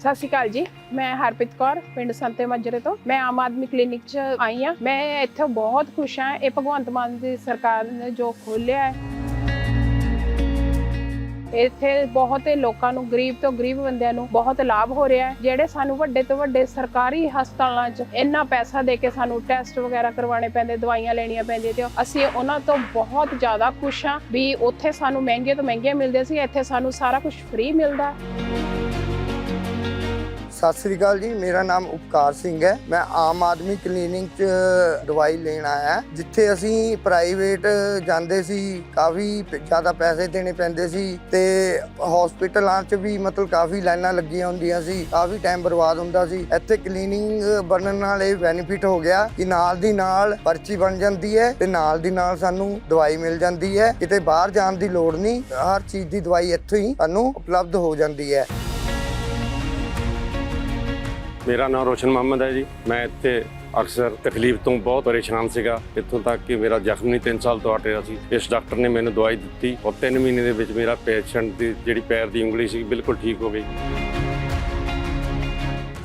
ਸਤਿ ਸ਼੍ਰੀ ਅਕਾਲ ਜੀ। ਮੈਂ ਹਰਪ੍ਰੀਤ ਕੌਰ, ਪਿੰਡ ਸੰਤੇ ਮਾਜਰੇ ਤੋਂ। ਮੈਂ ਆਮ ਆਦਮੀ ਕਲੀਨਿਕ 'ਚ ਆਈ ਹਾਂ ਮੈਂ ਇੱਥੇ ਬਹੁਤ ਖੁਸ਼ ਹਾਂ ਇਹ ਭਗਵੰਤ ਮਾਨ ਦੀ ਸਰਕਾਰ ਨੇ ਜੋ ਖੋਲ੍ਹਿਆ ਹੈ। ਇੱਥੇ ਬਹੁਤ ਲੋਕਾਂ ਨੂੰ, ਗਰੀਬ ਤੋਂ ਗਰੀਬ ਬੰਦਿਆਂ ਨੂੰ ਬਹੁਤ ਲਾਭ ਹੋ ਰਿਹਾ ਹੈ। ਜਿਹੜੇ ਸਾਨੂੰ ਵੱਡੇ ਤੋਂ ਵੱਡੇ ਸਰਕਾਰੀ ਹਸਪਤਾਲਾਂ 'ਚ ਇੰਨਾ ਪੈਸਾ ਦੇ ਕੇ ਸਾਨੂੰ ਟੈਸਟ ਵਗੈਰਾ ਕਰਵਾਉਣੇ ਪੈਂਦੇ, ਦਵਾਈਆਂ ਲੈਣੀਆਂ ਪੈਂਦੀਆਂ ਤੇ ਅਸੀਂ ਉਹਨਾਂ ਤੋਂ ਬਹੁਤ ਜ਼ਿਆਦਾ ਖੁਸ਼ ਹਾਂ ਵੀ ਉੱਥੇ ਸਾਨੂੰ ਮਹਿੰਗੇ ਤੋਂ ਮਹਿੰਗੇ ਮਿਲਦੇ ਸੀ। ਇੱਥੇ ਸਾਨੂੰ ਸਾਰਾ ਕੁਝ ਫ੍ਰੀ ਮਿਲਦਾ ਸਤਿ ਸ੍ਰੀ ਅਕਾਲ ਜੀ, ਮੇਰਾ ਨਾਮ ਉਪਕਾਰ ਸਿੰਘ ਹੈ। ਮੈਂ ਆਮ ਆਦਮੀ ਕਲੀਨਿਕ 'ਚ ਦਵਾਈ ਲੈਣ ਆਇਆ। ਜਿੱਥੇ ਅਸੀਂ ਪ੍ਰਾਈਵੇਟ ਜਾਂਦੇ ਸੀ, ਕਾਫੀ ਜ਼ਿਆਦਾ ਪੈਸੇ ਦੇਣੇ ਪੈਂਦੇ ਸੀ ਤੇ ਹਸਪੀਟਲਾਂ 'ਚ ਵੀ ਮਤਲਬ ਕਾਫੀ ਲਾਈਨਾਂ ਲੱਗੀਆਂ ਹੁੰਦੀਆਂ ਸੀ, ਕਾਫੀ ਟਾਈਮ ਬਰਬਾਦ ਹੁੰਦਾ ਸੀ। ਇੱਥੇ ਕਲੀਨਿੰਗ ਬਣਨ ਨਾਲ ਇਹ ਬੈਨੀਫਿਟ ਹੋ ਗਿਆ ਕਿ ਨਾਲ ਦੀ ਨਾਲ ਪਰਚੀ ਬਣ ਜਾਂਦੀ ਹੈ ਤੇ ਨਾਲ ਦੀ ਨਾਲ ਸਾਨੂੰ ਦਵਾਈ ਮਿਲ ਜਾਂਦੀ ਹੈ। ਕਿਤੇ ਬਾਹਰ ਜਾਣ ਦੀ ਲੋੜ ਨਹੀਂ, ਹਰ ਚੀਜ਼ ਦੀ ਦਵਾਈ ਇੱਥੋਂ ਹੀ ਸਾਨੂੰ ਉਪਲਬਧ ਹੋ ਜਾਂਦੀ ਹੈ। ਮੇਰਾ ਨਾਮ ਰੋਸ਼ਨ ਮੁਹੰਮਦ ਹੈ ਜੀ। ਮੈਂ ਇੱਥੇ ਅਕਸਰ ਤਕਲੀਫ ਤੋਂ ਬਹੁਤ ਪਰੇਸ਼ਾਨ ਸੀਗਾ। ਇੱਥੋਂ ਤੱਕ ਕਿ ਮੇਰਾ ਜ਼ਖਮ ਨਹੀਂ 3 ਸਾਲ ਤੋਂ ਹਟ ਰਿਹਾ ਸੀ। ਇਸ ਡਾਕਟਰ ਨੇ ਮੈਨੂੰ ਦਵਾਈ ਦਿੱਤੀ ਔਰ 3 ਮਹੀਨੇ ਦੇ ਵਿੱਚ ਮੇਰਾ ਪੇਸ਼ੈਂਟ ਦੀ ਜਿਹੜੀ ਪੈਰ ਦੀ ਉਂਗਲੀ ਸੀ, ਬਿਲਕੁਲ ਠੀਕ ਹੋ ਗਈ।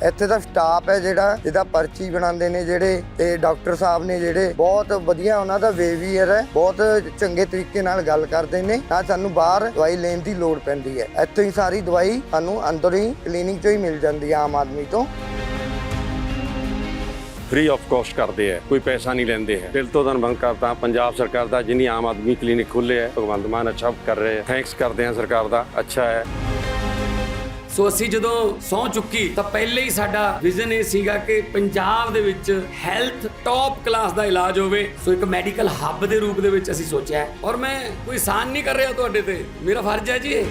ਇੱਥੇ ਦਾ ਸਟਾਫ ਹੈ ਜਿਹੜਾ, ਜਿਹਦਾ ਪਰਚੀ ਬਣਾਉਂਦੇ ਨੇ ਜਿਹੜੇ ਤੇ ਡਾਕਟਰ ਸਾਹਿਬ ਨੇ ਜਿਹੜੇ। ਬਹੁਤ ਵਧੀਆ ਉਹਨਾਂ ਦਾ ਬਿਹੇਵੀਅਰ ਹੈ। ਬਹੁਤ ਚੰਗੇ ਤਰੀਕੇ ਨਾਲ ਗੱਲ ਕਰਦੇ ਨੇ। ਤਾਂ ਸਾਨੂੰ ਬਾਹਰ ਦਵਾਈ ਲੈਣ ਦੀ ਲੋੜ ਪੈਂਦੀ ਹੈ। ਇੱਥੋਂ ਹੀ ਸਾਰੀ ਦਵਾਈ ਸਾਨੂੰ ਅੰਦਰ ਹੀ ਕਲੀਨਿਕ ਚੋਂ ਹੀ ਮਿਲ ਜਾਂਦੀ ਹੈ ਆਮ ਆਦਮੀ ਤੋਂ। ਫ੍ਰੀ ਆਫ ਕਾਸਟ ਕਰਦੇ ਆ, ਕੋਈ ਪੈਸਾ ਨਹੀਂ ਲੈਂਦੇ ਹੈ ਦਿਲ ਤੋਂ ਧੰਨਵਾਦ ਕਰਦਾ, ਪੰਜਾਬ ਸਰਕਾਰ ਦਾ ਜਿਨੀ ਆਮ ਆਦਮੀ ਕਲੀਨਿਕ ਖੋਲ੍ਹੇ ਹੈ ਭਗਵੰਤ ਮਾਨ ਅੱਛਾ ਕਰ ਰਹੇ ਹੈ ਥੈਂਕਸ ਕਰਦੇ ਹਾਂ ਸਰਕਾਰ ਦਾ, ਅੱਛਾ ਹੈ। ਸੋ ਅਸੀਂ ਜਦੋਂ ਸੌ ਚੁੱਕੀ, ਤਾਂ ਪਹਿਲੇ ਹੀ ਸਾਡਾ ਵਿਜ਼ਨ ਇਹ ਸੀਗਾ ਕਿ ਪੰਜਾਬ ਦੇ ਵਿੱਚ ਹੈਲਥ ਟੌਪ ਕਲਾਸ ਦਾ ਇਲਾਜ ਹੋਵੇ। ਸੋ ਇੱਕ ਮੈਡੀਕਲ ਹੱਬ ਦੇ ਰੂਪ ਦੇ ਵਿੱਚ ਅਸੀਂ ਸੋਚਿਆ ਔਰ ਮੈਂ ਕੋਈ ਸਾਨ ਨਹੀਂ ਕਰ ਰਿਹਾ ਤੁਹਾਡੇ ਤੇ। ਮੇਰਾ ਫਰਜ਼ ਹੈ ਜੀ ਇਹ।